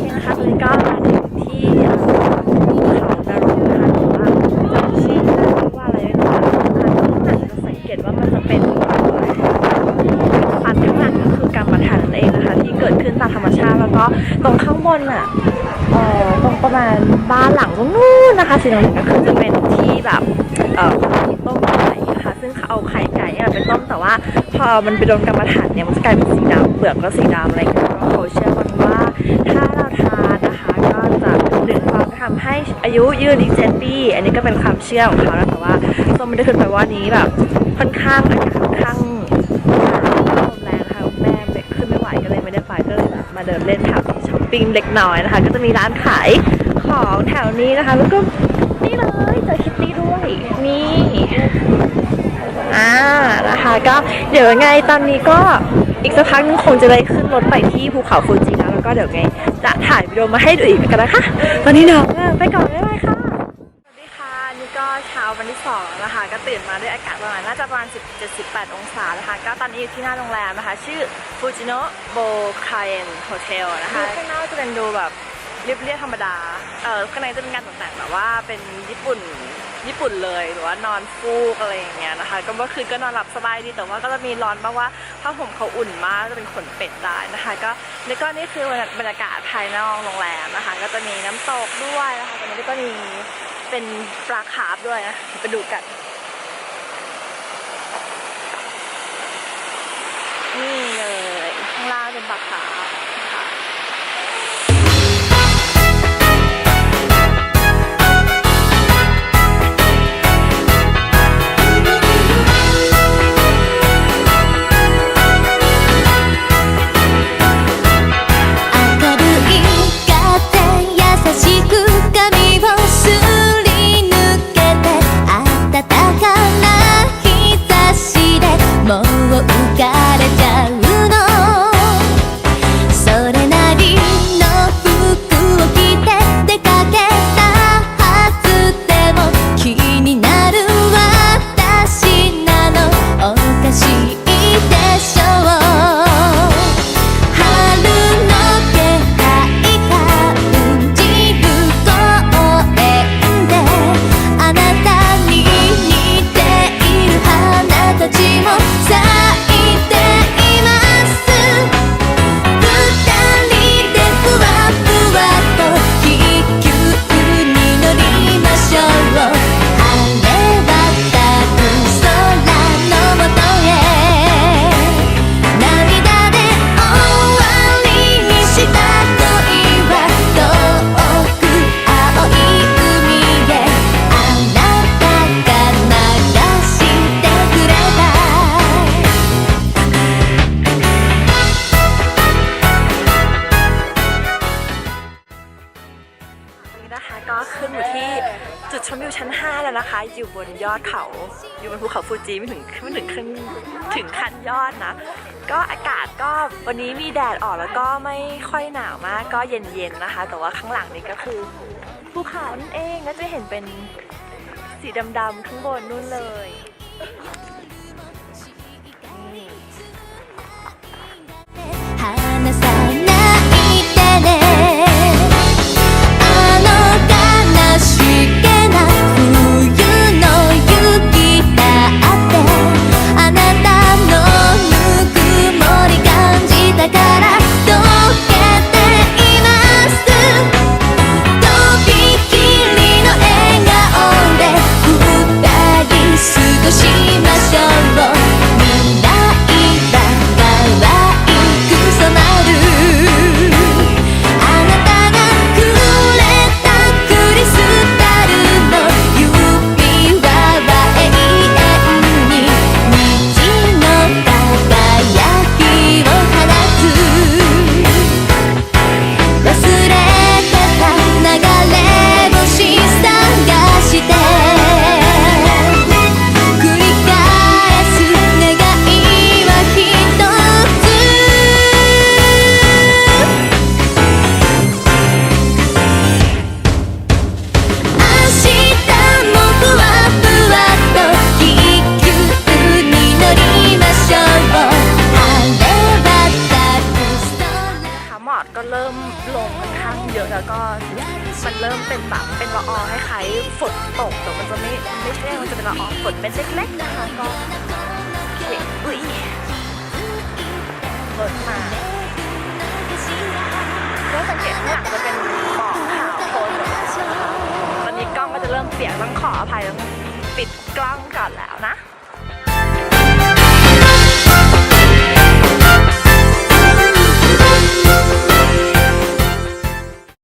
โอเคนะคะตอนนี้ก็มาถึงที่เอ่อภูเขานรกนะคะหรือว่าชื่อไม่ได้ว่าอะไรนะคะข้างหลังจะสังเกตว่ามันจะเป็นควันข้างหลังก็คือกรรมฐานนั่นเองนะคะที่เกิดขึ้นตามธรรมชาติแล้วก็ตรงข้างบนอะตรงประมาณบ้านหลังตรงนู้นนะคะสีเหลืองๆก็คือจะเป็นที่แบบเอ่อต้มไก่นะคะซึ่งเขาเอาไข่ไก่เนี่ยไปต้มแต่ว่าพอมันไปโดนกรรมฐานเนี่ยมันจะกลายเป็นสีดำเปลือกก็สีดำอะไรอย่างเงี้ยก็เขาเชื่อกันว่าถ้าเราทานนะคะ ก็จะดึงความทำให้ อายุยืนอีกเจ็ดปี อันนี้ก็เป็นความเชื่อของเขานะแต่ว่าส้มไม่ได้ขึ้นไปว่านี้แบบค่อนข้างอากาศค่อนข้างลมแรงนะคะแม่เด็กขึ้นไม่ไหวก็เลยไม่ได้ไปก็เลยแบบมาเดินเล่นแถวนี้ช้อปปิ้งเล็กน้อยนะคะ ก็จะมีร้านขายของแถวนี้นะคะ แล้วก็นี่เลยเจอคิตตี้ด้วยนี่อ่านะคะก็เดี๋ยวไงตอนนี้ก็อีกสักพักนึงคงจะได้ขึ้นรถไปที่ภูเขาฟูจิ แล้วก็เดี๋ยวไงจะถ่ายวิดีโอมาให้ดูอีกกันนะคะ ตอนนี้เนาะไปก่อนได้ไหมค่ะ สวัสดีค่ะนี่ก็เช้าวันที่สองนะคะก็ตื่นมาด้วยอากาศประมาณน่าจะประมาณ10 78องศานะคะ ก็ตอนนี้อยู่ที่หน้าโรงแรมนะคะ ชื่อฟูจิโนะโบคาเอนโฮเทลนะคะข้างน้าจะเป็นดูแบบเรียบๆธรรมดา เออข้างในจะเป็นการตกแต่งแบบว่าเป็นญี่ปุ่นญี่ปุ่นเลยหรือว่านอนฟูกอะไรอย่างเงี้ยนะคะ ก็เมื่อคืนก็นอนหลับสบายดีแต่ว่าก็จะมีร้อนบ้างว่า ผ้าห่มเขาอุ่นมากจะเป็นขนเป็ดได้นะคะก็นี่ก็นี่คือบรรยากาศภายนอกโรงแรมนะคะ ก็จะมีน้ำตกด้วยนะคะตรงนี้ก็มีเป็นปลาคาร์ฟด้วยนะไปดูกันนี่เลยข้างล่างเป็นปลาคาร์ฟ อยู่บนยอดเขา อยู่บนภูเขาฟูจิไม่ถึงไม่ถึงขึ้นถึงขั้นยอดนะ ก็อากาศก็วันนี้มีแดดออกแล้วก็ไม่ค่อยหนาวมากก็เย็นๆนะคะ แต่ว่าข้างหลังนี้ก็คือภูเขานั่นเองก็จะเห็นเป็นสีดำๆข้างบนนู่นเลย มันเริ่มเป็นแบบเป็นละอองคล้ายๆฝนตกแต่มันจะไม่ไม่ใช่มันจะเป็นละอองฝนเป็นเล็กๆนะคะก็โอเคอุ้ยรถมาก็สังเกตข้างหลังจะเป็นหมอกขาวโพลนวนะคะตอนนี้กล้องก็จะเริ่มเปียกต้องขออภัยต้องปิดกล้องก่อนแล้วนะ